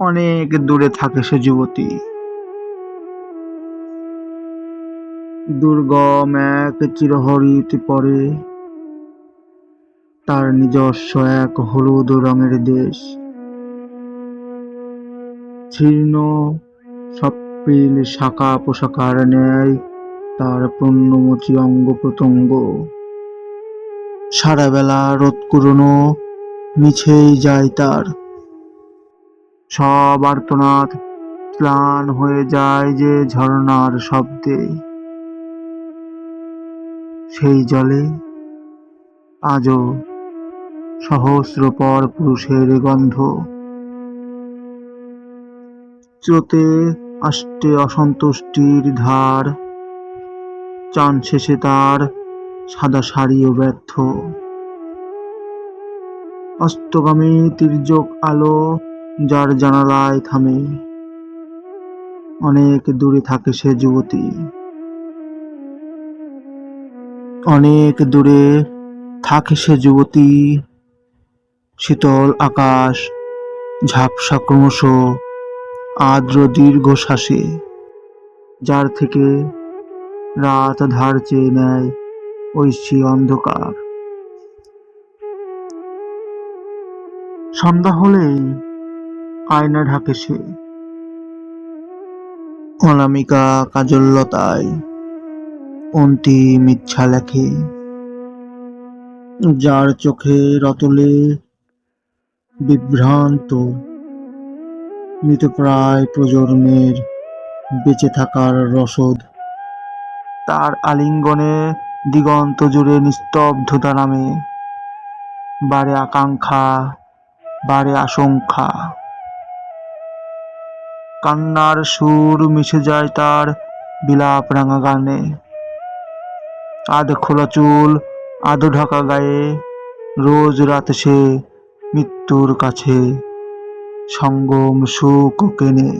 অনেক দূরে থাকে সে যুবতী। দুর্গম এক চিরহরিত পরে তার নিজস্ব এক হলুদ রঙের দেশ। ছিন্ন সপ্রিল শাখা পোশাকার ন্যায় তার পূর্ণমোচী অঙ্গ প্রত্যঙ্গ। সারাবেলা রোদ কুরনো মিছেই যায় তার। সব আর্তনাদ ম্লান হয়ে যায় যে ঝর্ণার শব্দে। সেই জলে আজও সহস্র পর পুরুষের গন্ধ। চোতে আষ্টে অসন্তুষ্টির ধার, চান শেষে তার সাদা শাড়িও ব্যর্থ। অস্তগামী তির্যক আলো যার জানালায় থামে। অনেক দূরে থাকে সে যুবতী। অনেক দূরে থাকে সে যুবতী। শীতল আকাশ, ঝাপসা ক্রমশ আর্দ্র দীর্ঘশ্বাসে, যার থেকে রাত ধার চেয়ে নেয় ঐশী অন্ধকার। সন্ধ্যা হলেই আয়না ঢাকে সে অনামিকা কাজল্যতায় অন্তিম ইচ্ছা লেখে। যার চোখে রতলে বিভ্রান্ত মৃতপ্রায় প্রজন্মের বেঁচে থাকার রসদ, তার আলিঙ্গনে দিগন্ত জুড়ে নিস্তব্ধতা নামে, বারে আকাঙ্ক্ষা, বারে আশঙ্কা। কান্নার সুর মিশে যায় তার বিলাপ রাঙা গানে। আধ খোলা চুল, আধো ঢাকা গায়ে, রোজ রাত সে মৃত্যুর কাছে সঙ্গম সুখ কেনে।